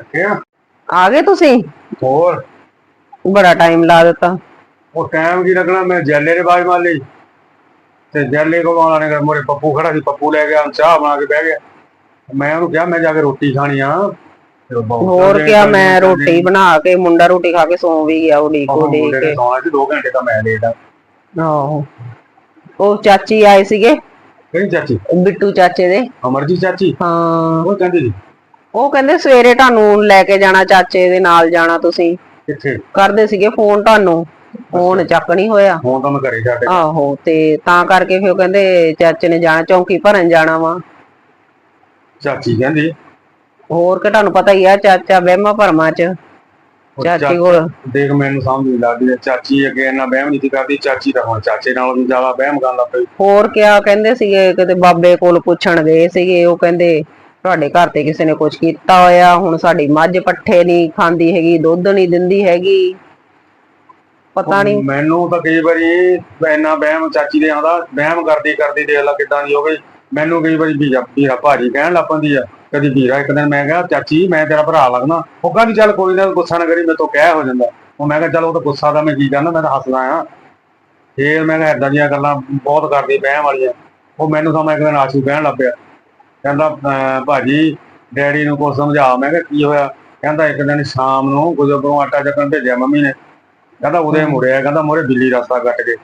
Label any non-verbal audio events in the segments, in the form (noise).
ਆ। ਗਏ ਤੁਸੀਂ? ਹੋਰ। ਬੜਾ ਟਾਈਮ ਲਾ ਦਿੱਤਾ। ਉਹ ਟਾਈਮ ਕੀ ਲੱਗਣਾ? ਮੈਂ ਜੈਲੇ ਦੇ ਬਾਜ ਮਾਰ ਲਈ। ਤੇ ਜੈਲੇ ਕੋਲ ਆਉਣਾ ਨੇ ਮੋਰੇ ਪੱਪੂ ਖੜਾ ਸੀ ਪੱਪੂ ਲੈ ਗਿਆ ਚਾਹ ਬਣਾ ਕੇ ਬਹਿ ਗਿਆ। ਮੈਂ ਉਹਨੂੰ ਕਿਹਾ ਮੈਂ ਜਾ ਕੇ ਰੋਟੀ ਖਾਣੀ ਆ। ਹੋਰ ਕਿਆ ਮੈਂ ਰੋਟੀ ਬਣਾ ਕੇ ਮੁੰਡਾ ਰੋਟੀ ਖਾ ਕੇ ਸੌਂ ਵੀ ਗਿਆ ਉਹ ਉਡੀਕ ਨੇ ਕੇ। ਸੌਣਾ ਸੀ 2 ਘੰਟੇ ਤਾਂ ਮੈਂ ਲੇਟ ਆ। ਆਹੋ। ਉਹ ਚਾਚੀ ਆਏ ਸੀਗੇ? ਕਿਹੜੀ ਚਾਚੀ? ਬਿੱਟੂ ਚਾਚੇ ਦੇ। ਅਮਰਜੀਤ ਚਾਚੀ? ਹਾਂ। ਉਹ ਕਹਿੰਦੀ ਸੀ। ਉਹ ਕਹਿੰਦੇ ਸਵੇਰੇ ਤੁਹਾਨੂੰ ਲੈ ਕੇ ਜਾਣਾ ਚਾਚੇ ਦੇ ਨਾਲ ਜਾਣਾ ਤੁਸੀਂ। ਕਿੱਥੇ? ਕਰਦੇ ਸੀਗੇ ਫੋਨ ਤੁਹਾਨੂੰ। ਫੋਨ ਚੱਕ ਨਹੀਂ ਹੋਇਆ। ਹੁਣ ਤਾਂ ਮੈਂ ਘਰੇ ਛੱਡ ਗਿਆ। ਆਹੋ ਤੇ ਤਾਂ ਕਰਕੇ ਫਿਰ ਉਹ ਕਹਿੰਦੇ ਚਾਚੇ ਨੇ ਜਾਣਾ ਚੌਂਕੀ ਭਰਨ ਜਾਣਾ ਵਾ। ਚਾਚੀ ਕਹਿੰਦੀ ਹੋਰ ਕਿ ਤੁਹਾਨੂੰ ਪਤਾ ਹੀ ਆ ਚਾਚਾ ਵਹਿਮਾ ਭਰਮਾਂ ਚ। ਉਹ ਚਾਚੀ ਕੋਲ। ਦੇਖ ਮੈਨੂੰ ਸਮਝ ਨਹੀਂ ਲੱਗਦੀ ਚਾਚੀ ਅੱਗੇ ਇੰਨਾ ਵਹਿਮ ਨਹੀਂ ਸੀ ਕਰਦੀ ਚਾਚੀ ਤਾਂ ਹੁਣ ਚਾਚੇ ਨਾਲੋਂ ਵੀ ਜ਼ਿਆਦਾ ਵਹਿਮ ਕਰਨ ਲੱਗ ਪਈ। ਹੋਰ ਕਿਆ ਕਹਿੰਦੇ ਸੀਗੇ ਕਿਤੇ ਬਾਬੇ ਕੋਲ ਪੁੱਛਣ ਗਏ ਸੀਗੇ ਉਹ ਕਹਿੰਦੇ ਤੁਹਾਡੇ ਘਰ ਤੇ ਕਿਸੇ ਨੇ ਕੁਝ ਕੀਤਾ ਹੋਇਆ? ਹੁਣ ਸਾਡੀ ਮੱਝ ਪੱਠੇ ਨਹੀਂ ਖਾਂਦੀ ਹੈਗੀ ਦੁੱਧ ਨਹੀਂ ਦਿੰਦੀ ਹੈਗੀ। ਪਤਾ ਨਹੀਂ। ਮੈਨੂੰ ਤਾਂ ਕਈ ਵਾਰੀ ਇੰਨਾ ਵਹਿਮ ਚਾਚੀ ਦੇ ਆਉਂਦਾ ਵਹਿਮ ਕਰਦੀ ਕਰਦੀ ਦੇਖ ਲਾ ਕਿਦਾਂ ਦੀ ਹੋ ਗਈ। ਮੈਨੂੰ ਕਈ ਵਾਰੀ ਵੀਰਾ ਵੀਰਾ ਭਾਜੀ ਕਹਿਣ ਲੱਗ ਪੈਂਦੀ ਆ ਕਦੀ ਵੀਰਾ ਇੱਕ ਦਿਨ ਮੈਂ ਕਿਹਾ ਚਾਚੀ ਮੈਂ ਤੇਰਾ ਭਰਾ ਲੱਗਦਾ। ਉਹ ਕਹਿੰਦੀ ਚੱਲ ਕੋਈ ਨਾ ਗੁੱਸਾ ਨਾ ਕਰੀ ਮੇਰੇ ਤੋਂ ਕਹਿ ਹੋ ਜਾਂਦਾ। ਉਹ ਮੈਂ ਕਿਹਾ ਚੱਲ ਉਹ ਤਾਂ ਗੁੱਸਾ ਦਾ ਮੈਂ ਕੀ ਕਰਨਾ ਮੈਂ ਤਾਂ ਹੱਸਦਾ ਆ। ਫੇਰ ਮੈਂ ਕਿਹਾ ਏਦਾਂ ਦੀਆਂ ਗੱਲਾਂ ਬਹੁਤ ਕਰਦੀ ਵਹਿਮ ਵਾਲੀਆਂ। ਉਹ ਮੈਨੂੰ ਤਾਂ ਮੈਂ ਇੱਕ ਦਿਨ ਆਸ਼ੂ ਕਹਿਣ ਲੱਗ ਪਿਆ। ਕਹਿੰਦਾ ਭਾਜੀ ਡੈਡੀ ਨੂੰ ਕੁਛ ਸਮਝਾ। ਮੈਂ ਕਿਹਾ ਕੀ ਹੋਇਆ? ਕਹਿੰਦਾ ਇੱਕ ਦਿਨ ਸ਼ਾਮ ਨੂੰ ਗੁਜਰੋਂ ਆਟਾ ਚੱਕਣ ਭੇਜਿਆ ਮੰਮੀ ਨੇ। ਕਹਿੰਦਾ ਉਹਦੇ ਮੁੜਿਆ। ਕਹਿੰਦਾ ਮੋਰੇ ਬਿੱਲੀ ਰਸਤਾ ਕੱਟ ਕੇ।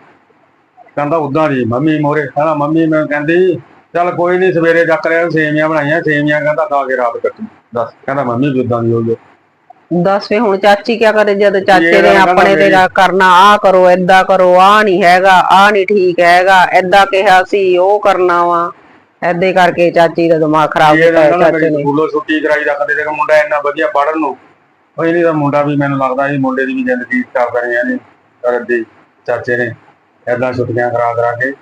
ਕਹਿੰਦਾ ਉਦਾਂ ਦੀ ਮੰਮੀ ਮੋਰੇ। ਕਹਿੰਦਾ ਮੰਮੀ ਮੈਂ ਕਹਿੰਦੀ ਚੱਲ ਕੋਈ ਨਹੀਂ ਸਵੇਰੇ ਚੱਕ ਲਿਆ ਸੇਵੀਆਂ ਬਣਾਈਆਂ। ਸੇਵੀਆਂ ਕਹਿੰਦਾ ਖਾ ਕੇ ਰਾਤ ਕੱਟੀ। ਦੱਸ। ਕਹਿੰਦਾ ਮੰਮੀ ਵੀ ਉਦਾਂ ਦੀ ਹੋ। ਗਈ ਦੱਸ ਹੁਣ ਚਾਚੀ ਕਿਆ ਕਰੇ ਜਦ ਚਾਚੇ ਨੇ ਆਪਣੇ ਤੇ ਮੇਰੀ- ਕਰਨਾ ਆ ਕਰੋ ਏਦਾਂ ਕਰੋ ਆ ਨਹੀਂ ਹੈਗਾ ਆ ਨਹੀਂ ਠੀਕ ਹੈਗਾ ਏਦਾਂ ਕਿਹਾ ਸੀ ਉਹ ਕਰਨਾ ਵਾ। ਏਦਾਂ ਕਰਕੇ ਚਾਚੀ ਦਾ ਦਿਮਾਗ ਖਰਾਬ ਕੀਤਾ ਕਹਿੰਦਾ ਚਾਚੇ ਨੇ। ਸਕੂਲੋਂ ਛੁੱਟੀ ਕਰਾਈ ਰੱਖਦੇ ਤੇ ਮੁੰਡਾ ਇੰਨਾ ਵਧੀਆ ਪੜਨ ਨੂੰ ਉਹ ਨਹੀਂ ਤਾਂ ਮੁੰਡਾ ਵੀ ਮੈਨੂੰ ਲੱਗਦਾ ਇਹ ਮੁੰਡੇ ਦੀ ਵੀ ਜ਼ਿੰਦਗੀ ਕਰ ਰਹੀਆਂ ਨੇ ਕਰਦੇ ਚਾਚੇ ਨੇ ਏਦਾਂ ਛੁੱਟੀਆਂ ਕਰਾ ਕਰਾ ਕੇ।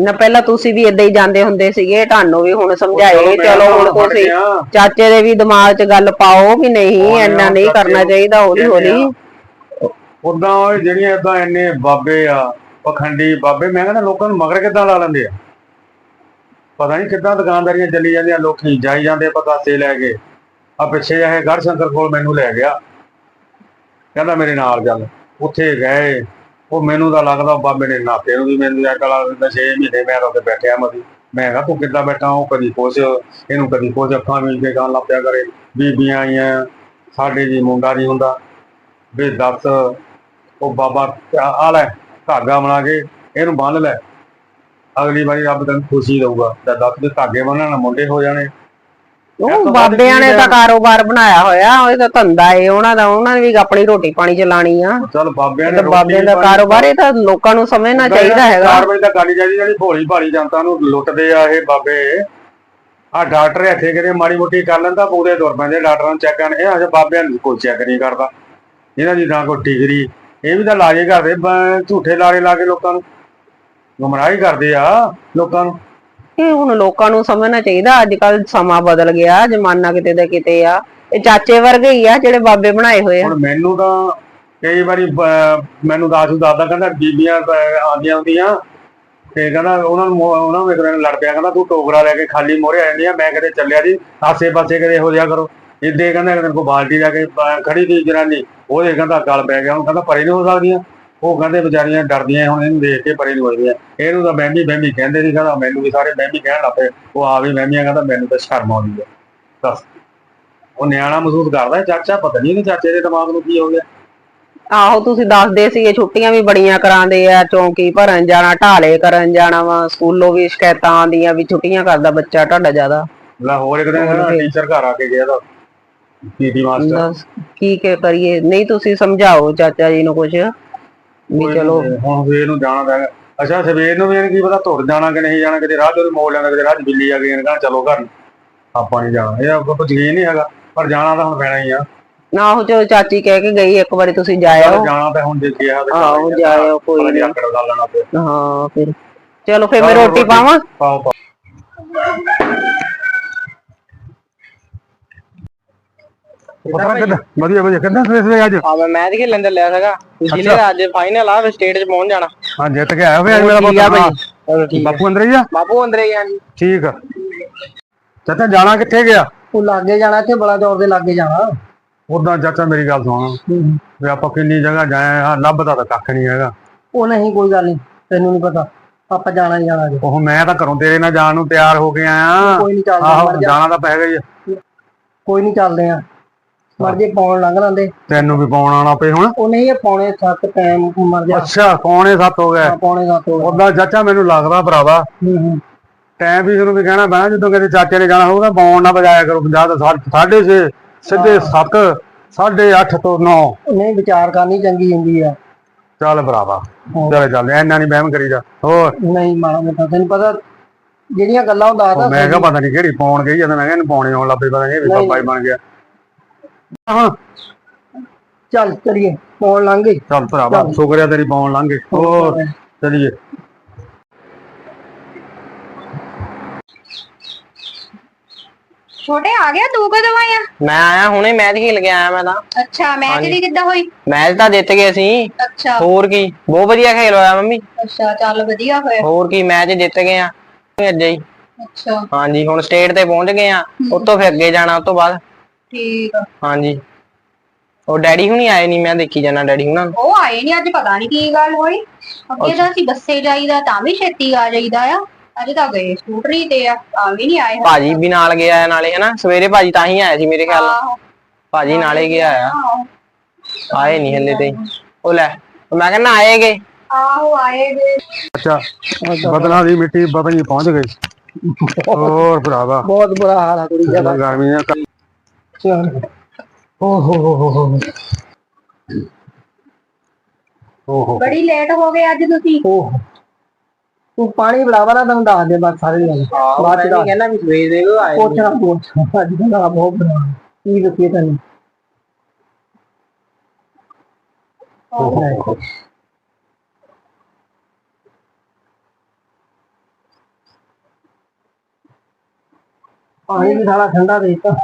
ਨਾ ਪਹਿਲਾਂ ਤੁਸੀਂ ਵੀ ਏਦਾਂ ਹੀ ਜਾਂਦੇ ਹੁੰਦੇ ਸੀਗੇ ਤੁਹਾਨੂੰ ਵੀ ਹੁਣ ਸਮਝਾਏ ਚਲੋ ਹੁਣ ਤੁਸੀਂ ਗਿਆ। ਚਾਚੇ ਦੇ ਵੀ ਦਿਮਾਗ 'ਚ ਗੱਲ ਪਾਓ ਵੀ ਨਹੀਂ ਇੰਨਾ ਨਹੀਂ ਕਰਨਾ ਚਾਹੀਦਾ ਹੌਲੀ। ਹੌਲੀ ਉਦਾਂ ਜਿਹੜੀਆਂ ਇਦਾਂ ਇੰਨੇ ਬਾਬੇ ਆ ਪਖੰਡੀ ਬਾਬੇ ਮੈਂ ਕਹਿੰਦਾ ਲੋਕਾਂ ਨੂੰ ਮਗਰ ਕਿੱਦਾਂ ਲਾ ਲੈਂਦੇ ਆ? ਪਤਾ ਨਹੀਂ ਕਿੱਦਾਂ ਦੁਕਾਨਦਾਰੀਆਂ ਚੱਲੀ ਜਾਂਦੀਆਂ, ਲੋਕੀ ਜਾਈ ਜਾਂਦੇ ਪਤਾਸੇ ਲੈ ਕੇ। ਆ ਪਿੱਛੇ ਇਹ ਗੜ ਸ਼ੰਕਰ ਕੋਲ ਮੈਨੂੰ ਲੈ ਗਿਆ। ਕਹਿੰਦਾ ਮੇਰੇ ਨਾਲ ਚੱਲ। ਉੱਥੇ ਗਏ। ਉਹ ਮੈਨੂੰ ਤਾਂ ਲੱਗਦਾ ਬਾਬੇ ਨੇ ਨਾਤੇ ਨੂੰ ਵੀ ਮੈਨੂੰ ਆ ਕਲਾ 6 ਮਹੀਨੇ ਮੈਂ ਤਾਂ ਉੱਥੇ ਬੈਠਿਆ ਮਦੀ ਮੈਂ ਕਿਹਾ, ਤੂੰ ਕਿੱਦਾਂ ਬੈਠਾ? ਉਹ ਕਦੀ ਕੁਛ ਇਹਨੂੰ ਕਦੀ ਕੁਛ ਅੱਖਾਂ ਵਿੱਚ ਕੇ ਗਾਣ ਲੱਪਿਆ ਕਰੇ। ਬੀਬੀਆਂ ਆਈਆਂ, ਸਾਡੇ ਜੀ ਮੁੰਡਾ ਨਹੀਂ ਹੁੰਦਾ। ਵੀ ਦੱਸ, ਉਹ ਬਾਬਾ ਆ- ਆ ਲੈ ਧਾਗਾ ਬਣਾ ਕੇ ਇਹਨੂੰ ਬੰਨ ਲੈ। ਅਗਲੀ ਵਾਰੀ ਰੱਬ ਤੈਨੂੰ ਖੁਸ਼ੀ ਦਊਗਾ। ਤੇ ਦੱਸ ਦੇ ਧਾਗੇ ਬੰਨਣ ਮੁੰਡੇ ਹੋ ਜਾਣੇ। ਉਹ ਬਾਬਿਆਂ ਨੇ ਤਾਂ? ਕਾਰੋਬਾਰ ਬਣਾਇਆ ਹੋਇਆ ਉਹ ਤਾਂ ਧੰਦਾ ਏ ਉਹਨਾਂ ਦਾ ਉਹਨਾਂ ਨੇ ਵੀ ਆਪਣੀ ਰੋਟੀ ਪਾਣੀ ਚਲਾਣੀ ਆ। ਚੱਲ ਬਾਬਿਆਂ ਨੇ ਬਾਬਿਆਂ ਦਾ ਕਾਰੋਬਾਰ ਇਹ ਤਾਂ ਲੋਕਾਂ ਨੂੰ ਸਮਝਣਾ ਚਾਹੀਦਾ ਹੈਗਾ। ਕਾਰਵਾਈ ਤਾਂ ਕਰਨੀ ਚਾਹੀਦੀ ਜਿਹੜੀ ਭੋਲੀ ਭਾਲੀ ਜਨਤਾ ਨੂੰ ਲੁੱਟਦੇ ਆ ਇਹ ਬਾਬੇ। ਆ ਡਾਕਟਰ ਇੱਥੇ ਕਿਤੇ ਮਾੜੀ ਮੋਟੀ ਕਰ ਲੈਂਦਾ ਪੂਰੇ ਤੁਰ ਪੈਂਦੇ ਡਾਕਟਰਾਂ ਨੂੰ ਚੈੱਕ ਕਰਨ। ਇਹ ਅਜੇ ਬਾਬਿਆਂ ਨੂੰ ਕੋਈ ਚੈੱਕ ਨਹੀਂ ਕਰਦਾ। ਇਹਨਾਂ ਦੀ ਨਾ ਕੋਈ ਡਿਗਰੀ ਇਹ ਵੀ ਤਾਂ ਲਾਜੇ ਕਰਦੇ ਝੂਠੇ ਲਾਰੇ ਲਾ ਕੇ ਲੋਕਾਂ ਨੂੰ। ਗੁੰਮਰਾਹੀ ਕਰਦੇ ਆ ਲੋਕਾਂ ਨੂੰ? ਇਹ ਹੁਣ ਲੋਕਾਂ ਨੂੰ ਸਮਝਣਾ ਚਾਹੀਦਾ ਅੱਜ ਕੱਲ ਸਮਾਂ ਬਦਲ ਗਿਆ ਜ਼ਮਾਨਾ ਕਿਤੇ ਦਾ ਕਿਤੇ ਆ। ਇਹ ਚਾਚੇ ਵਰਗੇ ਹੀ ਆ ਜਿਹੜੇ ਬਾਬੇ ਬਣਾਏ ਹੋਏ ਆ। ਹੁਣ ਮੈਨੂੰ ਤਾਂ ਕਈ ਵਾਰੀ ਬ- ਮੈਨੂੰ ਦਾਸੂ ਦਾਦਾ ਕਹਿੰਦਾ ਬੀਬੀਆਂ ਬ- ਆਉਂਦੀਆਂ ਹੁੰਦੀਆਂ। ਤੇ ਕਹਿੰਦਾ ਉਹਨਾਂ ਨੂੰ ਮੋ- ਉਹਨਾਂ ਨੂੰ ਇੱਕ ਦਿਨ ਲੜ ਪਿਆ ਕਹਿੰਦਾ ਤੂੰ ਟੋਕਰਾ ਲੈ ਕੇ ਖਾਲੀ ਮੋਰੇ ਆ ਜਾਂਦੀ ਆ ਮੈਂ ਕਿਤੇ ਚੱਲਿਆ ਜੀ ਆਸੇ ਪਾਸੇ ਕਿਤੇ ਹੋ ਜਾ ਕਰੋ। ਇੱਦੇ ਕਹਿੰਦਾ ਇੱਕ ਦਿਨ ਕੋ ਬਾਲਟੀ ਲੈ ਕੇ ਖੜੀ ਦੀ ਜਨਾਨੀ ਉਹਦੇ ਕਹਿੰਦਾ ਗਲ ਪੈ ਗਿਆ ਉਹਨੂੰ ਕਹਿੰਦਾ ਪਰੇ ਨਹੀਂ ਹੋ ਸਕਦੀਆਂ। ਉਹ ਕਹਿੰਦੇ ਵਿਚਾਰੀਆਂ ਡਰਦੀਆਂ ਹੁਣ ਇਹਨੂੰ ਦੇਖ ਕੇ ਪਰੇ ਨਹੀਂ ਹੋਈਆਂ ਇਹਨੂੰ ਤਾਂ ਬਹਿਮੀ ਬਹਿਮੀ ਕਹਿੰਦੇ ਸੀ ਕਹਿੰਦਾ ਮੈਨੂੰ ਵੀ ਸਾਰੇ ਬਹਿਮੀ ਕਹਿਣ ਲੱਗ ਪਏ। ਉਹ ਆ ਵੀ ਬਹਿਮੀਆਂ ਕਹਿੰਦਾ ਮੈਨੂੰ ਤਾਂ ਸ਼ਰਮ ਆਉਂਦੀ ਹੈ ਬਸ ਉਹ ਨਿਆਣਾ ਮਹਿਸੂਸ ਕਰਦਾ ਚਾਚਾ ਪਤਾ ਨਹੀਂ ਇਹਦੇ ਚਾਚੇ ਦੇ ਦਿਮਾਗ ਨੂੰ ਕੀ ਹੋ ਗਿਆ। ਆਹੋ ਤੁਸੀਂ ਦੱਸਦੇ ਸੀਗੇ ਛੁੱਟੀਆਂ ਵੀ ਬੜੀਆਂ ਕਰਾਉਂਦੇ ਆ ਚੌਂਕੀ ਭਰਨ ਜਾਣਾ ਢਾਲੇ ਕਰਨ ਜਾਣਾ ਵਾ ਸਕੂਲੋਂ ਵੀ ਸ਼ਿਕਾਇਤਾਂ ਆਉਂਦੀਆਂ ਵੀ ਛੁੱਟੀਆਂ ਕਰਦਾ ਬੱਚਾ ਤੁਹਾਡਾ ਜ਼ਿਆਦਾ। ਲਾਹੌਰ ਇੱਕ ਦਿਨ ਹੋਰ। ਟੀਚਰ ਘਰ ਆ ਕੇ ਗਿਆ ਤਾਂ ਪੀਟੀ ਮਾਸਟਰ। ਦੱਸ ਕੀ ਕਰੀਏ? ਨਹੀਂ ਤੁਸੀਂ ਸਮਝਾਓ ਚਾਚਾ ਜੀ ਨੂੰ ਕੁਝ ਵੀ ਚਲੋ। ਹੁਣ ਸਵੇਰ ਨੂੰ ਜਾਣਾ ਪੈਗਾ ਅੱਛਾ ਸਵੇਰ ਨੂੰ ਵੀ ਇਹਨੂੰ ਕੀ ਪਤਾ ਤੁਰ ਜਾਣਾ ਕਿ ਨਹੀਂ ਜਾਣਾ ਕਿਤੇ ਰਾਹ ਤੇ ਮੋੜ ਲੈਂਦਾ ਕਿਤੇ ਰਾਹ 'ਚ ਬਿੱਲੀ ਆ ਗਈ ਇਹਨੇ ਚਲੋ ਘਰ ਨੂੰ। ਆਪਾਂ ਨਹੀਂ ਜਾਣਾ। ਇਹ ਆਪਾਂ ਕੁਝ ਨਹੀਂ ਹੈਗਾ ਪਰ ਜਾਣਾ ਤਾਂ ਹੁਣ ਪੈਣਾ ਹੀ ਆ। ਨਾ ਉਹ ਚਲੋ ਚਾਚੀ ਕਹਿ ਕੇ ਗਈ ਇੱਕ ਵਾਰੀ ਤੁਸੀਂ ਜਾਇਓ। ਜਾਣਾ ਤਾਂ ਹੁਣ ਜੇ ਕਿਹਾ ਤੇ ਆਹੋ ਜਾਇਓ ਕੋਈ ਲੈਣਾ ਪਿਆ ਹਾਂ ਫਿਰ। ਚਲੋ ਫਿਰ ਮੈਂ ਰੋਟੀ। ਪਾਵਾਂ। ਪਾਓ ਪਾਓ। ਪਤਾ ਕਿੱਦਾਂ? ਵਧੀਆ ਵਧੀਆ। ਕਿੱਦਾਂ ਸਵੇਰੇ ਸਵੇਰੇ ਅੱਜ? ਹਾਂ ਮੈਂ ਮੈਚ ਖੇਲਣ ਚੱਲਿਆ ਸੀਗਾ। ਜ਼ਿਲ੍ਹੇ ਦਾ ਅੱਜ ਫਾਈਨਲ ਆ ਸਟੇਟ 'ਚ ਪਹੁੰਚ ਜਾਣਾ। ਹਾਂ ਜਿੱਤ ਕੇ ਆਇਆ ਅੱਜ ਮੇਰਾ ਠੀਕ ਬਾਪੂ ਅੰਦਰ ਹੀ ਆ? ਬਾਪੂ ਅੰਦਰ ਹੀ ਆ ਜੀ। ਠੀਕ ਆ। ਚਾਚਾ ਜਾਣਾ ਕਿੱਥੇ ਗਿਆ? ਉਹ ਲਾਗੇ ਜਾਣਾ ਇੱਥੇ ਬੜਾ ਦੌਰ ਦੇ ਲਾਗੇ ਜਾਣਾ। ਉਦਾਂ ਚਾਚਾ ਮੇਰੀ ਗੱਲ ਸੁਣ। ਵੀ ਆਪਾਂ ਕਿੰਨੀ ਜਗ੍ਹਾ ਜਾਏ ਆ ਲੱਭਦਾ ਤਾਂ ਕੱਖ ਨਹੀਂ ਹੈਗਾ। ਉਹ ਨਹੀਂ ਕੋਈ ਗੱਲ ਨਹੀਂ। ਤੈਨੂੰ ਨਹੀਂ ਪਤਾ। ਆਪਾਂ ਜਾਣਾ ਹੀ ਜਾਣਾ ਉਹ ਮੈਂ ਤਾਂ ਘਰੋਂ ਤੇਰੇ ਨਾਲ ਜਾਣ ਨੂੰ ਤਿਆਰ ਹੋ ਕੇ ਆਇਆ। ਕੋਈ ਨਹੀਂ ਚੱਲਦੇ ਜਾਣਾ ਤਾਂ ਪੈ ਗਈ ਕੋਈ ਨਹੀਂ ਚੱਲਦੇ ਆ। ਮਰ ਜੇ ਪੌਣ ਲੰਘ ਲਾਂਦੇ ਤੈਨੂੰ ਵੀ ਪਾਉਣ ਆਉਣਾ ਪਏ ਹੁਣ? ਉਹ ਨਹੀਂ ਇਹ ਪੌਣੇ 7 ਟਾਈਮ ਮਰ ਜਾ। ਅੱਛਾ ਪੌਣੇ ਸੱਤ ਹੋ ਗਏ। ਪੌਣੇ 7 ਹੋ ਉਦਾਂ ਚਾਚਾ ਮੈਨੂੰ ਲੱਗਦਾ ਭਰਾਵਾ। ਹੂੰ ਹੂੰ। ਟਾਈਮ ਵੀ ਤੁਹਾਨੂੰ ਵੀ ਕਹਿਣਾ ਪੈਣਾ ਜਦੋਂ ਕਿਤੇ ਚਾਚੇ ਨੇ ਜਾਣਾ ਹੋਊਗਾ ਬੌਣ ਨਾ ਵਜਾਇਆ ਕਰੋ 50 ਤੋਂ 6:30 ਸਿੱਧੇ 7 8:30 ਤੋਂ 9 ਨਹੀਂ ਵਿਚਾਰ ਕਰਨੀ ਚੰਗੀ ਹੁੰਦੀ ਆ। ਚੱਲ ਭਰਾਵਾ ਚੱਲ ਚੱਲ ਐਨਾ ਨਹੀਂ ਵਹਿਮ ਕਰੀਦਾ। ਹੋਰ? ਨਹੀਂ ਮਾੜਾ ਮੋਟਾ ਤੈਨੂੰ ਪਤਾ ਜਿਹੜੀਆਂ ਗੱਲਾਂ ਉਹ ਦੱਸਦਾ ਮੈਂ ਕਿਹਾ ਪਤਾ ਨਹੀਂ ਕਿਹੜੀ ਪੌਣ ਗਈ ਜਦੋਂ ਮੈਂ ਕਿਹਾ ਇਹਨੂੰ ਪੌਣੇ ਆਉਣ ਲੱਪੇ ਪਤਾ ਨਹੀਂ ਇਹ ਵੀ ਹੀ ਬਣ ਗਿਆ। ਹਾਂ। ਚੱਲ ਚਲੀਏ ਪੌਣ ਲੰਘ ਗਈ। ਚੱਲ ਭਰਾਵਾ ਸ਼ੁਕਰਿਆ ਤੇਰੀ ਪੌਣ ਲੰਘੇ ਹੋਰ ਚਲੀਏ। ਛੋਟੇ ਆ ਗਿਆ ਤੂੰ ਕਦੋਂ ਆਇਆ? ਮੈਂ ਆਇਆ ਹੁਣੇ ਮੈਚ ਖੇਲ ਕੇ ਆਇਆ ਮੈਂ ਤਾਂ। ਅੱਛਾ ਮੈਚ ਦੀ ਕਿੱਦਾਂ ਹੋਈ? ਮੈਚ ਤਾਂ ਜਿੱਤ ਗਏ ਸੀ ਅੱਛਾ। ਹੋਰ ਕੀ ਬਹੁਤ ਵਧੀਆ ਖੇਲ ਹੋਇਆ ਮੰਮੀ। ਅੱਛਾ ਚੱਲ ਵਧੀਆ ਹੋਇਆ। ਹੋਰ ਕੀ ਮੈਚ ਜਿੱਤ ਗਏ ਆ। ਅੱਜ ਹੀ। ਅੱਛਾ। ਹਾਂਜੀ ਹੁਣ ਸਟੇਟ ਤੇ ਪਹੁੰਚ ਗਏ ਆ। ਉਸ ਤੋਂ ਫਿਰ ਅੱਗੇ ਜਾਣਾ ਉਸ ਤੋਂ ਬਾਅਦ। ਠੀਕ ਆ। ਹਾਂਜੀ। ਉਹ ਡੈਡੀ ਹੁਣੀ ਆਏ ਨਹੀਂ ਮੈਂ ਦੇਖੀ ਜਾਣਾ ਡੈਡੀ ਹੁਣਾਂ ਨੂੰ। ਉਹ ਆਏ ਨਹੀਂ ਅੱਜ ਪਤਾ ਨਹੀਂ ਕੀ ਗੱਲ ਹੋਈ। ਅੱਗੇ ਤਾਂ ਅਸੀਂ ਬੱਸੇ ਜਾਈਦਾ ਤਾਂ ਵੀ ਛੇਤੀ ਆ ਜਾਈਦਾ ਆ। ਅੱਜ ਤਾਂ ਗਏ ਸਕੂਟਰੀ ਤੇ ਆ ਤਾਂ ਵੀ ਨਹੀਂ ਆਏ ਭਾਜੀ ਵੀ ਨਾਲ ਗਿਆ ਆ ਨਾਲੇ ਹਨਾ ਸਵੇਰੇ ਭਾਜੀ ਤਾਂ ਹੀ ਆਇਆ ਸੀ ਮੇਰੇ ਖਿਆਲ ਨਾਲ। ਭਾਜੀ ਨਾਲੇ ਗਿਆ ਆ। ਆਏ ਨਹੀਂ ਹੱਲੇ ਤੇ। ਉਹ ਲੈ ਮੈਂ ਕਹਿੰਦਾ ਆਏਗੇ। ਆਹੋ ਆਏ ਵੇ ਅੱਛਾ ਬਦਲਾਂ ਦੀ ਮਿੱਟੀ ਬਦਲ ਪਹੁੰਚ ਗਈ। ਹੋਰ ਭਰਾਵਾ। ਬਹੁਤ ਬੁਰਾ ਹਾਲ ਆ ਕੁੜੀ ਦਾ। ਗਰਮੀ ਚਲ। ਓ ਹੋ ਹੋ ਹੋ ਹੋ ਓਹੋ। ਬੜੀ ਲੇਟ ਹੋ ਗਏ ਅੱਜ ਤੁਸੀਂ। ਓਹ। ਤੂੰ ਪਾਣੀ ਬੁਲਾਵਾ ਨਾ ਤੈਨੂੰ ਦੱਸ ਦੇ ਬਸ ਸਾਰੇ ਗੱਲ ਬਾਅਦ ਚ ਦੱਸ। ਕਹਿੰਦਾ ਵੀ ਸਵੇਰ ਦੇ ਲੋ ਆਏ ਪੁੱਛਣਾ ਪੁੱਛ। ਅੱਜ ਦਾ ਬਹੁਤ ਬੁਰਾ ਹਾਲ। ਕੀ ਦੱਸੀਏ ਤੈਨੂੰ? ਪਾਣੀ ਵੀ ਸਾਲਾ ਠੰਡਾ ਦੇ ਦਿੱਤਾ।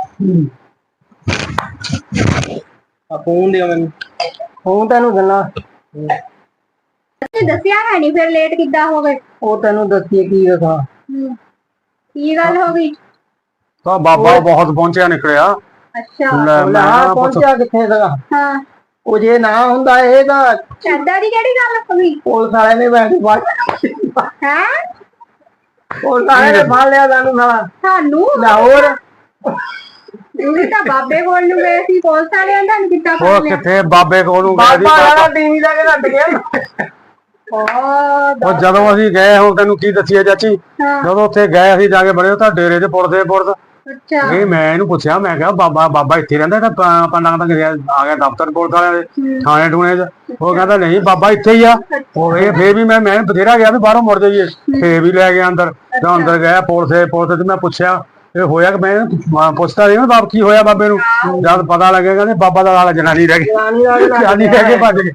ਆ ਫੋਨ ਦਿਓ ਮੈਨੂੰ। ਫੋਨ ਤੈਨੂੰ ਦਿੰਨਾ। ਤੁਸੀਂ ਦੱਸਿਆ ਹੈ ਨਹੀਂ ਫਿਰ ਲੇਟ ਕਿੱਦਾਂ ਹੋ ਗਏ? ਉਹ ਤੈਨੂੰ ਦੱਸੀਏ ਕੀ ਦੱਸਾਂ। ਹਮ, ਕੀ ਗੱਲ ਹੋ ਗਈ? ਤਾਂ ਬਾਬਾ ਬਹੁਤ ਪਹੁੰਚਿਆ ਨਿਕਲਿਆ। ਅੱਛਾ। ਲੈ ਮੈਂ ਨਾ ਨਾ ਪੁੱਛ ਪਹੁੰਚਿਆ ਕਿੱਥੇ ਦਾ ਹਾਂ। ਉਹ ਜੇ ਨਾ ਹੁੰਦਾ ਇਹ ਤਾਂ ਏਦਾਂ ਦੀ ਕਿਹੜੀ ਗੱਲ ਹੋ ਗਈ ਪੁਲਿਸ ਵਾਲੇ ਨੇ ਬੈਠ ਫੜ ਹੈ? ਪੁਲਿਸ ਵਾਲੇ ਨੇ ਫੜ ਲਿਆ ਸਾਨੂੰ ਸਾਲਾ ਤੁਹਾਨੂੰ ਲਾਹੌਰ। ਤੁਸੀਂ ਤਾਂ ਬਾਬੇ ਕੋਲ ਨੂੰ ਗਏ ਸੀ ਪੁਲਿਸ ਵਾਲਿਆਂ ਦਾ ਨੀ ਕੀਤਾ ਉਹ ਫੜ ਲਿਆ? ਕਿੱਥੇ ਬਾਬੇ ਕੋਲੋਂ ਗਏ ਸੀ ਬਾਬਾ ਵਾਲਾ ਟੀਵੀ ਲਾ ਕੇ ਰੱਟ ਗਿਆ। ਉਹ ਉਹ ਜਦੋਂ ਅਸੀਂ ਗਏ ਹੁਣ ਤੈਨੂੰ ਕੀ ਦੱਸੀਏ ਚਾਚੀ? ਹਾਂ। ਜਦੋਂ ਉੱਥੇ ਗਏ ਅਸੀਂ ਜਾ ਕੇ ਬੜੇ ਤਾਂ ਡੇਰੇ 'ਚ ਪੁਰਦੇ ਪੁਰਦ ਅੱਛਾ। ਇਹ ਮੈਂ ਇਹਨੂੰ ਪੁੱਛਿਆ ਮੈਂ ਕਿਹਾ ਬਾਬਾ ਬਾਬਾ ਇੱਥੇ ਰਹਿੰਦਾ ਤਾਂ ਪ- ਪੰਡਾਂ ਤੱਕ ਗਿਆ ਆ ਗਿਆ ਦਫ਼ਤਰ ਪੁਲਿਸ ਵਾਲਿਆਂ ਦੇ ਥਾਣੇ ਟੂਣੇ 'ਚ। ਉਹ ਕਹਿੰਦਾ ਨਹੀਂ ਬਾਬਾ ਇੱਥੇ ਹੀ ਆ। ਉਹ ਇਹ ਫੇਰ ਵੀ ਮੈਂ ਮੈਂ ਬਥੇਰਾ ਗਿਆ ਵੀ ਬਾਹਰੋਂ ਮੁੜ ਜਾਈਏ। ਫੇਰ ਵੀ ਲੈ ਗਿਆ ਅੰਦਰ। ਤਾਂ ਅੰਦਰ ਗਿਆ ਪੁਲਿਸ ਪੁਲਿਸ ਤੇ ਮੈਂ ਪੁੱਛਿਆ ਇਹ ਹੋਇਆ ਕਿ ਮੈਂ ਮੈਂ ਪੁੱਛਦਾ ਰਿਹਾ ਬਾਬ ਕੀ ਹੋਇਆ ਬਾਬੇ ਨੂੰ? ਜਦ ਪਤਾ ਲੱਗਿਆ ਕਹਿੰਦੇ ਬਾਬਾ ਦਾ ਨਾਲ ਜਨਾਨੀ ਰਹਿ ਗਈ। ਜਨਾਨੀ ਰਹਿ ਕੇ ਭੱਜ ਗਈ।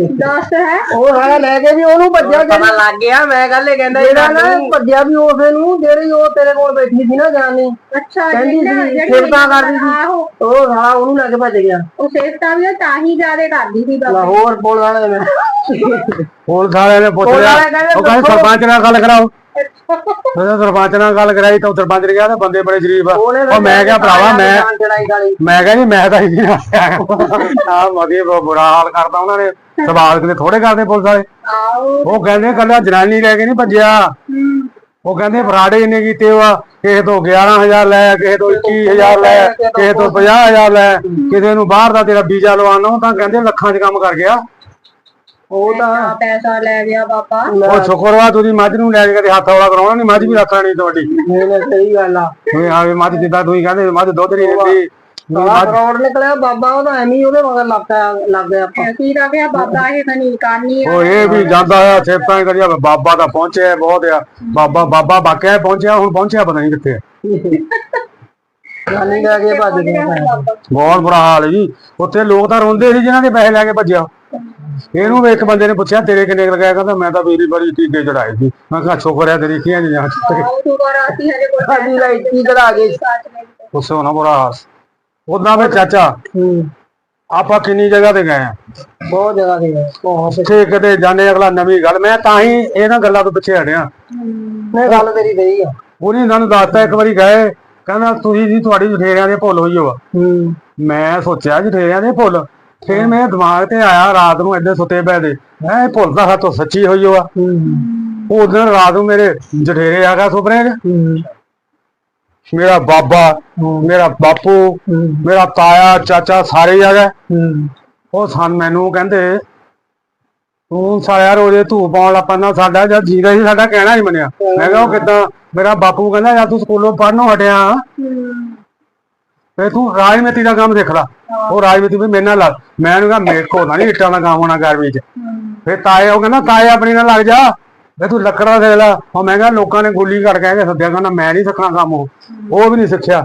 ਦੋਸਤ ਹੈ। ਉਹ ਸਾਲਾ ਲੈ ਕੇ ਵੀ ਉਹਨੂੰ ਭੱਜਿਆ ਪਤਾ ਲੱਗ ਗਿਆ ਮੈਂ ਗੱਲ ਇਹ ਕਹਿੰਦਾ ਜਿਹੜਾ ਨਾ ਭੱਜਿਆ ਵੀ ਉਸੇ ਨੂੰ ਜਿਹੜੀ ਉਹ ਤੇਰੇ ਕੋਲ ਬੈਠੀ ਸੀ ਨਾ ਜਾਨੀ ਅੱਛਾ ਕਹਿੰਦੀ ਸੀ, ਕਰਦੀ ਸੀ। ਉਹ ਉਹਨੂੰ ਲੈ ਕੇ ਭੱਜ ਗਿਆ। ਉਹ ਸੇਫਤਾ ਵੀ ਤਾਂ ਹੀ ਕਰਦੀ ਸੀ ਬਾਬਾ। ਲਾਹੌਰ ਵਾਲੇ ਪੁਲਿਸ ਵਾਲਿਆਂ ਨੇ ਪੁੱਛ ਪੁਲਿਸ ਲਿਆ। ਵਾਲੇ ਕਹਿੰਦੇ ਉਹ ਕਹਿੰਦੇ। ਸਰਪੰਚ ਨਾਲ ਗੱਲ ਕਰਾਓ। (laughs) ਜਦੋਂ ਸਰਪੰਚ ਨਾਲ ਗੱਲ ਕਰਾਈ ਤਾਂ ਉਹ ਸਰਪੰਚ ਨੇ ਕਿਹਾ ਤੇ ਬੰਦੇ ਬੜੇ ਸ਼ਰੀਫ ਆ। ਉਹਨੇ ਉਹ ਮੈਂ ਕਿਹਾ ਭਰਾਵਾ ਮੈਂ ਮੈਂ ਕਿਹਾ ਜੀ ਮੈਂ ਤਾਂ ਇਹਦੀ ਨਾਲ ਆ ਮਦੀ ਬੁਰਾ ਹਾਲ ਕਰਦਾ ਉਹਨਾਂ ਨੇ। ਸਵਾਲ ਕਿਤੇ ਥੋੜੇ ਕਰਦੇ ਪੁਲਿਸ ਵਾਲੇ। ਆਓ ਉਹ ਕਹਿੰਦੇ ਕੱਲਾ ਜਨਾਨੀ ਲੈ ਕੇ ਨਹੀਂ ਭੱਜਿਆ। ਉਹ ਕਹਿੰਦੇ ਫਰਾਡੇ ਇਹਨੇ ਕੀਤੇ ਵਾ ਕਿਸੇ ਤੋਂ 11000 ਲੈ ਕਿਸੇ ਤੋਂ 21000 ਲੈ ਕਿਸੇ ਤੋਂ 50000 ਲੈ। ਕਿਸੇ ਨੂੰ ਬਾਹਰ ਦਾ ਤੇਰਾ ਵੀਜ਼ਾ ਲਵਾਉਣਾ ਉਹ ਤਾਂ ਕਹਿੰਦੇ ਲੱਖਾਂ 'ਚ ਕੰਮ ਕਰ ਗਿਆ। ਉਹ ਤਾਂ ਇੰਨਾ ਪੈਸਾ ਲੈ ਗਿਆ ਬਾਬਾ। ਉਹ ਸ਼ੁਕਰਵਾ ਤੁਸੀਂ ਮੱਝ ਨੂੰ ਲੈ ਕੇ ਕਦੇ ਹੱਥ ਹੌਲਾ ਕਰਾਉਣਾ ਨਹੀਂ ਮੱਝ ਵੀ ਰੱਖਣੀ ਤੁਹਾਡੀ। ਨਹੀਂ ਨਹੀਂ ਸਹੀ ਗੱਲ ਆ। ਤੁਸੀਂ ਆਵੇ ਮੱਝ ਜਿੱਦਾਂ ਤੁਸੀਂ ਕਹਿੰਦੇ ਮੱਝ ਦੁੱਧ ਨਹੀਂ ਦਿੰਦੀ। ਸਾਲਾ ਫਰੌਡ ਨਿਕਲਿਆ ਬਾਬਾ ਉਹਦਾ ਐਵੇਂ ਹੀ ਉਹਦੇ ਮਗਰ ਲੱਗ ਪਿਆ ਲੱਗ ਗਿਆ ਆਪਾਂ। ਐਸੀ ਦਾ ਗਿਆ ਬਾਬਾ ਇਹ ਕਨੀ ਕਾਨੀ ਆ। ਉਹ ਇਹ ਵੀ ਜਾਂਦਾ ਆ ਸੇਪਾਂ ਕਰਿਆ ਬਾਬਾ ਤਾਂ ਪਹੁੰਚਿਆ ਬਹੁਤ ਆ। ਬਾਬਾ ਬਾਬਾ ਬਾਕਿਆ ਪਹੁੰਚਿਆ ਹੁਣ ਪਹੁੰਚਿਆ ਪਤਾ ਨਹੀਂ ਕਿੱਥੇ ਆ। ਜਾਨੀ ਲੈ ਕੇ ਭੱਜ ਗਿਆ ਬਹੁਤ ਬੁਰਾ ਹਾਲ ਹੈ ਜੀ। ਉੱਥੇ ਲੋਕ ਤਾਂ ਰੋਂਦੇ ਸੀ ਜਿਨ੍ਹਾਂ ਦੇ ਪੈਸੇ ਲੈ ਕੇ ਭੱਜਿਆ। ਇਹਨੂੰ ਵੀ ਇੱਕ ਬੰਦੇ ਨੇ ਪੁੱਛਿਆ ਤੇਰੇ ਕਿੰਨੇ ਕੁ ਲਗਾਇਆ ਕਹਿੰਦਾ ਮੈਂ ਤਾਂ ਵੀਰੀ ਬੜੀ ਟੀਕੇ ਚੜਾਏ ਸੀ। ਮੈਂ ਕਿਹਾ ਸ਼ੁਕਰ ਹੈ ਤੇਰੀ ਕੀਆਂ ਨਹੀਂ ਕੋਈ ਸਾਡੀ ਲਾਈਟ ਕੀ ਕਰਾ ਗਏ ਉਸੇ ਹੋਣਾ ਬੁਰਾ ਹਾਲ ਉਦਾਂ ਵੀ ਚਾਚਾ ਹੂੰ ਆਪਾਂ ਕਿੰਨੀ ਜਗ੍ਹਾ ਤੇ ਗਏ ਆ? ਬਹੁਤ ਜਗ੍ਹਾ ਤੇ ਗਏ ਬਹੁਤ। ਉੱਥੇ ਕਿਤੇ ਜਾਣੇ ਅਗਲਾ ਨਵੀਂ ਗੱਲ। ਮੈਂ ਤਾਂ ਹੀ ਇਹਨਾਂ ਗੱਲਾਂ ਤੋਂ ਪਿੱਛੇ ਹਟਿਆ। ਨਹੀਂ ਗੱਲ ਤੇਰੀ ਸਹੀ ਆ। ਉਹਨੇ ਸਾਨੂੰ ਦੱਸਤਾ ਇੱਕ ਵਾਰੀ ਗਏ ਕਹਿੰਦਾ ਤੁਸੀਂ ਜੀ ਤੁਹਾਡੀ ਜਠੇਰਿਆਂ ਦੇ ਭੁੱਲ ਹੋਈ ਹੂੰ। ਮੈਂ ਸੋਚਿਆ ਜਠੇਰਿਆਂ ਦੇ ਭੁੱਲ। ਫਿਰ ਮੇਰੇ ਦਿਮਾਗ ਤੇ ਆਇਆ ਰਾਤ ਨੂੰ ਏਦਾਂ ਸੁੱਤੇ ਪਏ ਦੇ। ਮੈਂ ਇਹ ਭੁੱਲ ਤਾਂ ਸਾਤੋਂ ਸੱਚੀ ਹੋਈ ਹੋ ਉਹ ਦਿਨ ਰਾਤ ਨੂੰ ਮੇਰੇ ਜਠੇਰੇ ਆ ਗਿਆ ਸੁਪਨੇ 'ਚ। ਮੇਰਾ ਬਾਬਾ, ਮੇਰਾ ਬਾਪੂ, ਮੇਰਾ ਤਾਇਆ, ਚਾਚਾ ਸਾਰੇ ਆ ਗਏ। ਉਹ ਸਨ ਮੈਨੂੰ ਕਹਿੰਦੇ, ਤੂੰ ਸਾਲਿਆ ਰੋਜ਼ੇ ਧੂਪ ਪਾਉਣ ਲੱਗ ਪੈਂਦਾ ਸਾਡਾ ਜਦ ਜੀਦਾ ਸੀ ਸਾਡਾ ਕਹਿਣਾ ਹੀ ਮੰਨਿਆ। ਮੈਂ ਕਿਹਾ, ਉਹ ਕਿਦਾਂ? ਮੇਰਾ ਬਾਪੂ ਕਹਿੰਦਾ, ਯਾਰ ਤੂੰ ਸਕੂਲੋਂ ਪੜਨੋਂ ਹਟਿਆ। ਤੇ ਤੂੰ ਰਾਜਨੀਤੀ ਦਾ ਕੰਮ ਦੇਖ ਲਾ ਉਹ ਰਾਜਨੀਤੀ ਵੀ ਮੇਰੇ ਨਾਲ ਲੱਗ ਮੈਂ ਉਹਨੂੰ ਕਿਹਾ ਮੇਰੇ ਕੋਲ ਨਹੀਂ ਇੱਟਾਂ ਦਾ ਕੰਮ ਹੋਣਾ ਗਰਮੀ 'ਚ। ਫਿਰ ਤਾਏ ਉਹ ਕਹਿੰਦਾ ਤਾਏ ਆਪਣੀ ਨਾਲ ਲੱਗ ਜਾ। ਵੇ ਤੂੰ ਲੱਕੜਾ ਦੇ ਲਾ। ਉਹ ਮੈਂ ਕਿਹਾ ਲੋਕਾਂ ਨੇ ਗੋਲੀ ਕੱਢ ਕੇ ਸੱਦਿਆ। ਕਹਿੰਦਾ ਮੈਂ ਨਹੀਂ ਸਿੱਖਣਾ ਕੰਮ ਉਹ। ਉਹ ਵੀ ਨਹੀਂ ਸਿੱਖਿਆ।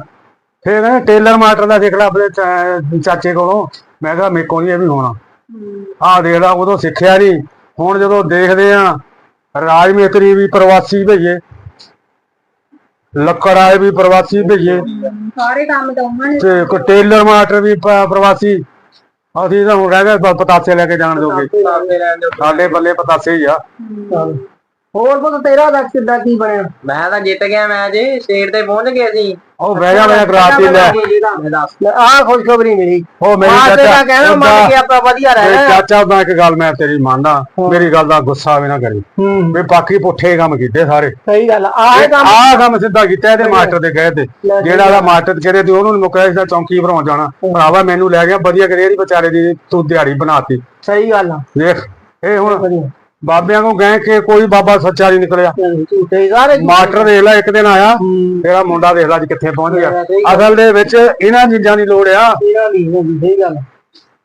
ਫਿਰ ਕਹਿੰਦਾ ਟੇਲਰ ਮਾਸਟਰ ਦਾ ਸਿੱਖ ਲੈ ਆਪਣੇ ਚਾਚੇ ਕੋਲੋਂ। ਮੈਂ ਕਿਹਾ ਮੇਰੇ ਕੋਲ ਨਹੀਂ ਇਹ ਵੀ ਹੋਣਾ। ਆਹ ਦੇਖ ਲਾ ਉਦੋਂ ਸਿੱਖਿਆ ਨਹੀਂ। ਹੁਣ ਜਦੋਂ ਦੇਖਦੇ ਆ ਰਾਜ ਮਿਸਤਰੀ ਵੀ ਪ੍ਰਵਾਸੀ ਭਈਏ। ਲੱਕੜ ਆਏ ਵੀ ਪ੍ਰਵਾਸੀ ਭਈਏ ਸਾਰੇ ਕੰਮ ਤਾਂ ਉਹਨਾਂ ਨੇ ਤੇ ਕੋ ਟੇਲਰ ਮਾਸਟਰ ਵੀ ਪ- ਪ੍ਰਵਾਸੀ। ਅਸੀਂ ਤਾਂ ਹੁਣ ਰਹਿ ਗਏ ਪਤਾਸੇ ਲੈ ਕੇ ਜਾਣ ਜੋਗੇ। ਸਾਡੇ ਬੱਲੇ ਪਤਾਸੇ ਹੀ ਆ। ਹੋਰ ਪੁੱਤ ਤੇਰਾ ਦੱਸ ਕਿੱਦਾਂ ਕੀ ਬਣਿਆ? ਮੈਂ ਤਾਂ ਜਿੱਤ ਗਿਆ ਮੈਚ ਸਟੇਟ ਤੇ ਪਹੁੰਚ ਗਏ ਸੀ। ਉਹ ਬਹਿ ਜਾ ਮੈਂ ਕਰਾਤੀ ਲੈ ਆਹ ਖੁਸ਼ਖਬਰੀ ਮਿਲੀ। ਉਹ ਮੇਰੀ ਚਾਚਾ ਕਹਿਣਾ ਮੰਨ ਕੇ ਆਪਾਂ ਵਧੀਆ ਰਹਿਣਾ ਚਾਚਾ ਦਾ ਇੱਕ ਗੱਲ ਮੈਂ ਤੇਰੀ ਮੰਨਦਾ ਮੇਰੀ ਗੱਲ ਦਾ ਗੁੱਸਾ ਵੀ ਨਾ ਕਰੀ। ਵੀ ਬਾਕੀ ਪੁੱਠੇ ਕੰਮ ਕੀਤੇ ਸਾਰੇ। ਸਹੀ ਗੱਲ ਆ ਆਹ ਕੰਮ ਆਹ ਕੰਮ ਸਿੱਧਾ ਕੀਤਾ ਇਹਦੇ ਮਾਸਟਰ ਦੇ ਕਹੇ ਤੇ। ਜਿਹੜਾ ਦਾ ਮਾਸਟਰ ਕਿਹੜੇ ਤੇ ਉਹਨੂੰ ਮੁਕਿਆ ਸੀ ਚੌਂਕੀ ਭਰਾਉਣ ਜਾਣਾ। ਭਰਾਵਾ ਮੈਨੂੰ ਲੈ ਗਿਆ ਵਧੀਆ ਕਰੀ ਇਹਦੀ ਵਿਚਾਰੇ ਦੀ ਤੂੰ ਦਿਹਾੜੀ ਬਣਾਤੀ। ਸਹੀ ਗੱਲ ਆ। ਦੇਖ ਇਹ ਹੁਣ ਬਾਬਿਆਂ ਕੋ ਗਏ ਕਿ ਕੋਈ ਬਾਬਾ ਸੱਚਾ ਨਹੀਂ ਨਿਕਲਿਆ। ਝੂਠੇ ਸਾਰੇ ਮਾਸਟਰ ਦੇਖ ਲੈ ਇੱਕ ਦਿਨ ਆਇਆ ਤੇਰਾ ਮੁੰਡਾ ਦੇਖ ਲੈ ਅੱਜ ਕਿੱਥੇ ਪਹੁੰਚ ਗਿਆ। ਅਸਲ ਦੇ ਵਿੱਚ ਇਹਨਾਂ ਚੀਜ਼ਾਂ ਦੀ ਲੋੜ ਆ। ਨਹੀਂ ਗੱਲ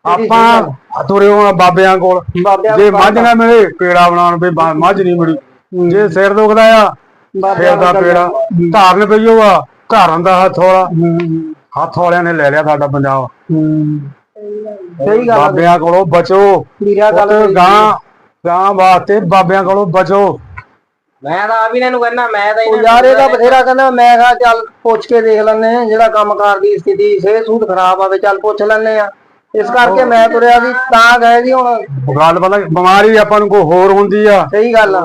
ਆਪਾਂ ਤੁਰੇ ਹੋਣਾ ਬਾਬਿਆਂ ਕੋਲ। ਜੇ ਮੱਝ ਨਾ ਮਿਲੇ ਪੇੜਾ ਬਣਾਉਣ ਵੀ ਮੱਝ ਨਹੀਂ ਮਿਲੀ। ਜੇ ਸਿਰ ਦੁਖਦਾ ਆ ਸਿਰ ਦਾ ਪੇੜਾ ਧਾਰਨ ਪਈਓ ਆ ਧਾਰਨ ਦਾ ਹੱਥ ਹੌਲਾ ਹੱਥ ਵਾਲਿਆਂ ਨੇ ਲੈ ਲਿਆ ਸਾਡਾ ਪੰਜਾਬ। ਸਹੀ ਗੱਲ ਬਾਬਿਆਂ ਕੋਲੋਂ ਬਚੋ। ਵੀਰਾ ਗੱਲ ਗਾਂ ਗਾਂ ਵਾਸਤੇ ਬਾਬਿਆਂ ਕੋਲੋਂ ਬਚੋ। ਮੈਂ ਤਾਂ ਆ ਵੀ ਇਹਨਾਂ ਨੂੰ ਕਹਿੰਦਾ ਮੈਂ ਤਾਂ ਉਹ ਯਾਰ ਇਹਦਾ ਬਥੇਰਾ ਕਹਿੰਦਾ ਮੈਂ ਕਿਹਾ ਚੱਲ ਪੁੱਛ ਕੇ ਦੇਖ ਲੈਨੇ ਆ ਜਿਹੜਾ ਕੰਮਕਾਰ ਦੀ ਸਥਿਤੀ ਸਿਹਤ ਸੂਤ ਖਰਾਬ ਆਵੇ ਚੱਲ ਪੁੱਛ ਲੈਨੇ ਆ ਇਸ ਕਰਕੇ ਮੈਂ ਤੁਰਿਆ ਸੀ ਤਾਂ ਗਏ ਸੀ ਹੁਣ। ਗੱਲ ਪਤਾ ਬਿਮਾਰੀ ਆਪਾਂ ਨੂੰ ਕੋਈ ਹੋਰ ਹੁੰਦੀ ਆ। ਸਹੀ ਗੱਲ ਆ।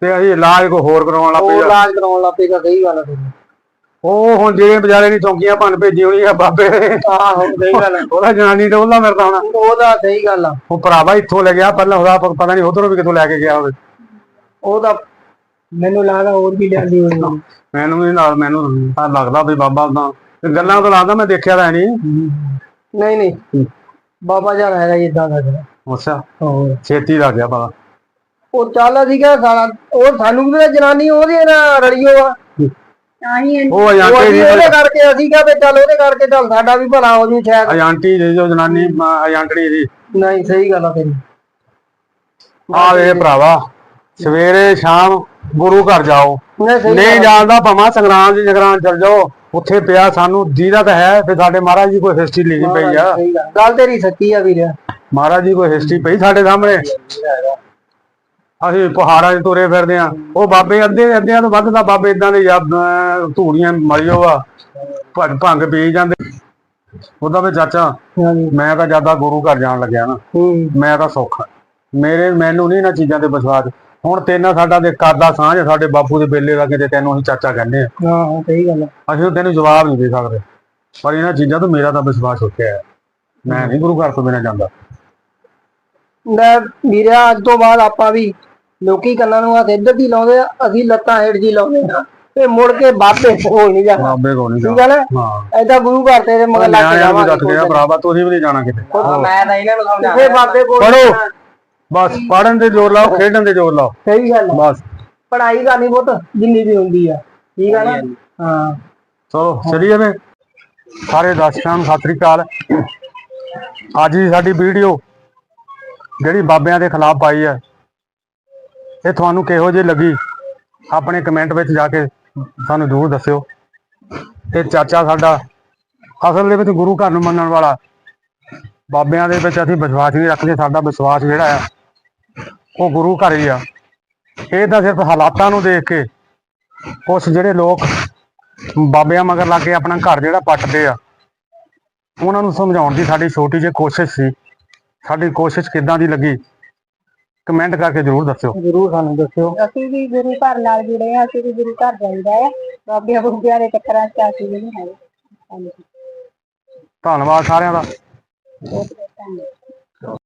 ਤੇ ਅਸੀਂ ਇਲਾਜ ਕੋਈ ਹੋਰ ਕਰਾਉਣ ਲੱਗ ਉਹ ਪਏ ਆ। ਇਲਾਜ ਕਰਾਉਣ ਲੱਗ ਪਏਗਾ ਸਹੀ ਗੱਲ ਆ ਤੇਰੀ। ਉਹ ਹੁਣ ਜਿਹੜੇ ਵਿਚਾਰੇ ਨੇ ਚੌਂਕੀਆਂ ਭੰਨ ਭੇਜੀ ਹੋਣੀ ਆ ਬਾਬੇ। ਆਹੋ ਸਹੀ ਗੱਲ ਆ। ਉਹਦਾ ਜਨਾਨੀ ਡੋਲਾ ਮਰਦਾ ਹੋਣਾ। ਉਹਦਾ ਸਹੀ ਗੱਲ ਆ। ਉਹ ਭਰਾਵਾ ਇੱਥੋਂ ਲੈ ਗਿਆ ਪਹਿਲਾਂ ਉਹਦਾ ਪ- ਪਤਾ ਨਹੀਂ ਉਧਰੋਂ ਵੀ ਕਿੱਥੋਂ ਲੈ ਕੇ ਗਿਆ ਹੋਵੇ ਉਹਦਾ ਮੈਨੂੰ ਲੱਗਦਾ ਹੋਰ ਵੀ ਲਿਆਂਦੀ ਹੋਣੀ। ਮੈਨੂੰ ਵੀ ਨਾਲ ਮੈਨੂੰ ਤਾਂ ਲੱਗਦਾ ਵੀ ਬਾਬਾ ਤਾਂ ਗੱਲਾਂ ਤੋਂ ਲੱਗਦਾ ਮੈਂ ਦੇਖਿਆ ਤਾਂ ਹੈ ਨਹੀਂ। ਨਹੀਂ ਨਹੀਂ। ਬਾਬਾ ਜਾਨ ਹੈਗਾ ਇਦਾਂ ਦਾ ਜਿਹੜਾ। ਅੱਛਾ। ਹੋਰ। ਛੇਤੀ ਲੱਗ ਗਿਆ ਪਤਾ ਉਹ ਚੱਲ ਕਿਹਾ ਸਾਲਾ ਉਹ ਸਾਨੂੰ ਵੀ ਤਾਂ ਜਨਾਨੀ ਉਹਦੀ ਨਾ ਰੜੀਓ ਆ ਤਾਂ ਹੀ ਉਹ ਏਜੰਟੀ ਦੀ ਉਹਦੇ ਕਰਕੇ ਅਸੀਂ ਕਿਹਾ ਵੀ ਚੱਲ ਉਹਦੇ ਕਰਕੇ ਚੱਲ ਸਾਡਾ ਵੀ ਭਲਾ ਹੋ ਜੂ ਸ਼ਾਇਦ। ਏਜੰਟੀ ਦੀ ਜੋ ਜਨਾਨੀ ਏਜੰਟੜੀ ਦੀ ਨਹੀਂ ਸਹੀ ਗੱਲ ਆ ਤੇਰੀ। ਆ ਵੇ ਭਰਾਵਾ ਸਵੇਰੇ ਸ਼ਾਮ ਗੁਰੂ ਘਰ ਜਾਓ। ਨਹੀਂ ਸਹੀ ਨਹੀਂ ਜਾਣਦਾ ਭਾਵੇਂ ਸੰਗਰਾਮ ਦੀ ਜਗਰਾਂ ਚਲ ਜਾਓ। ਉੱਥੇ ਪਿਆ ਸਾਨੂੰ ਦੀਦਾ ਤਾਂ ਹੈ ਫਿਰ ਸਾਡੇ ਮਹਾਰਾਜ ਜੀ ਕੋਈ ਹਿਸਟਰੀ ਲਿਖੀ ਪਈ ਆ। ਸਹੀ ਗੱਲ। ਗੱਲ ਤੇਰੀ ਸੱਚੀ ਆ ਵੀਰ। ਮਹਾਰਾਜ ਜੀ ਕੋਈ ਹਿਸਟਰੀ ਪਈ ਸਾਡੇ ਸਾਹਮਣੇ। ਅਸੀਂ ਪਹਾੜਾਂ 'ਚ ਤੁਰੇ ਫਿਰਦੇ ਆ ਉਹ ਬਾਬੇ ਅੱਧੇ ਅੱਧਿਆਂ ਤੋਂ ਵੱਧ ਤਾਂ ਬਾਬੇ ਇਦਾਂ ਦੇ ਯਾਦ ਧੂੜੀਆਂ ਮਲਿਓ ਆ ਭੰਗ ਭੰਗ ਪੀ ਜਾਂਦੇ। ਉਹਦਾ ਵੀ ਚਾਚਾ ਮੈਂ ਤਾਂ ਜ਼ਿਆਦਾ ਗੁਰੂ ਘਰ ਜਾਣ ਲੱਗਿਆ ਨਾ ਮੈਂ ਤਾਂ ਸੌਖਾ ਮੇਰੇ ਮੈਨੂੰ ਨਹੀਂ ਇਹਨਾਂ ਚੀਜ਼ਾਂ ਤੇ ਵਿਸ਼ਵਾਸ। ਹੁਣ ਤੇਨਾਂ ਸਾਡਾ ਦੇ ਕਰਦਾ ਸਾਂਝ ਸਾਡੇ ਬਾਪੂ ਦੇ ਬੇਲੇ ਦਾ ਕਿਤੇ ਤੈਨੂੰ ਅਸੀਂ ਚਾਚਾ ਕਹਿੰਦੇ ਆ। ਹਾਂ ਸਹੀ ਗੱਲ ਅਸੀਂ ਤੈਨੂੰ ਜਵਾਬ ਨਹੀਂ ਦੇ ਸਕਦੇ। ਪਰ ਇਹਨਾਂ ਚੀਜ਼ਾਂ ਤੋਂ ਮੇਰਾ ਤਾਂ ਵਿਸ਼ਵਾਸ ਹੈ ਮੈਂ ਨਹੀਂ ਗੁਰੂ ਘਰ ਤੋਂ ਬਿਨਾਂ ਜਾਂਦਾ। ਲੈ ਵੀਰਿਆ ਅੱਜ ਤੋਂ ਬਾਅਦ ਆਪਾਂ ਵੀ ਲੋਕੀ ਕੰਨਾਂ ਨੂੰ ਹੱਥ ਇੱਧਰ ਦੀ ਲਾਉਂਦੇ ਆ ਅਸੀਂ ਲੱਤਾਂ ਹੇਠ ਜੀ ਲਾਉਂਦੇ ਆ। ਤੇ ਮੁੜ ਕੇ ਬਾਬੇ ਹੋ ਨਹੀਂ ਜਾਣਾ। ਬਾਬੇ ਕੋਲ ਨਹੀਂ ਠੀਕ ਜਾਣਾ ਹੈ ਨਾ ਹਾਂ। ਐਦਾਂ ਗੁਰੂ ਘਰ ਤੇਰੇ ਮਗਰ ਲੱਗ ਕੇ ਜਾਵਾਂਗੇ ਦੱਸ ਗਿਆ ਭਰਾਵਾ ਤੁਸੀਂ ਵੀ ਨਹੀਂ ਜਾਣਾ ਕਿਤੇ। ਮੈਂ ਤਾਂ ਇਹਨਾਂ ਨੂੰ ਸਮਝਾ ਕਿਸੇ ਬਾਬੇ ਕੋਲ। ਜਾਣਾ। ਬਸ ਪੜਨ ਤੇ ਜ਼ੋਰ ਲਾਓ ਖੇਡਣ ਤੇ ਜ਼ੋਰ ਲਾਓ। ਸਹੀ ਗੱਲ। ਬਸ। ਪੜ੍ਹਾਈ ਕਰਨੀ ਬਹੁਤ ਜਿੰਨੀ ਵੀ ਹੁੰਦੀ ਆ। ਠੀਕ ਆ ਨਾ? ਹਾਂ। ਚਲੋ ਚਲੀਏ ਵੇ ਸਾਰੇ ਦਰਸ਼ਕਾਂ ਨੂੰ ਸਤਿ ਸ੍ਰੀ ਅਕਾਲ। ਅੱਜ ਦੀ ਸਾਡੀ ਵੀਡੀਓ ਜਿਹੜੀ ਬਾਬਿਆਂ ਦੇ ਖਿਲਾਫ ਪਾਈ ਹੈ ਇਹ ਤੁਹਾਨੂੰ ਕਿਹੋ ਜਿਹੀ ਲੱਗੀ? ਆਪਣੇ ਕਮੈਂਟ ਵਿੱਚ ਜਾ ਕੇ ਸਾਨੂੰ ਜ਼ਰੂਰ ਦੱਸਿਓ। ਤੇ ਚਾਚਾ ਸਾਡਾ ਅਸਲ ਦੇ ਵਿੱਚ ਗੁਰੂ ਘਰ ਨੂੰ ਮੰਨਣ ਵਾਲਾ। ਬਾਬਿਆਂ ਦੇ ਵਿੱਚ ਅਸੀਂ ਵਿਸ਼ਵਾਸ ਨਹੀਂ ਰੱਖਦੇ, ਸਾਡਾ ਵਿਸ਼ਵਾਸ ਜਿਹੜਾ ਆ, ਉਹ ਗੁਰੂ ਘਰ ਹੀ ਆ। ਇਹ ਤਾਂ ਸਿਰਫ ਹਾਲਾਤਾਂ ਨੂੰ ਦੇਖ ਕੇ ਕੁਛ ਜਿਹੜੇ ਲੋਕ ਬਾਬਿਆਂ ਮਗਰ ਲੱਗ ਕੇ ਆਪਣਾ ਘਰ ਜਿਹੜਾ ਪੱਟਦੇ ਆ, ਉਹਨਾਂ ਨੂੰ ਸਮਝਾਉਣ ਦੀ ਸਾਡੀ ਛੋਟੀ ਜਿਹੀ ਕੋਸ਼ਿਸ਼ ਸੀ। ਸਾਡੀ ਕੋਸ਼ਿਸ਼ ਕਿੱਦਾਂ ਦੀ ਲੱਗੀ? ਕਮੈਂਟ ਕਰਕੇ ਜਰੂਰ ਦੱਸਿਓ। ਜ਼ਰੂਰ ਸਾਨੂੰ ਦੱਸਿਓ। ਅਸੀਂ ਵੀ ਗੁਰੂ ਘਰ ਨਾਲ ਜੁੜੇ ਆ ਅਸੀਂ ਵੀ ਗੁਰੂ ਘਰ ਜਾਈਦਾ ਆ ਬਾਬਿਆਂ ਬੁੱਬਿਆਂ ਦੇ ਚੱਕਰਾਂ ਚ ਅਸੀਂ ਵੀ ਨਹੀਂ ਹੈਗੇ। ਹਾਂਜੀ। ਧੰਨਵਾਦ ਸਾਰਿਆਂ ਦਾ। ਬਹੁਤ ਬਹੁਤ ਧੰਨਵਾਦ।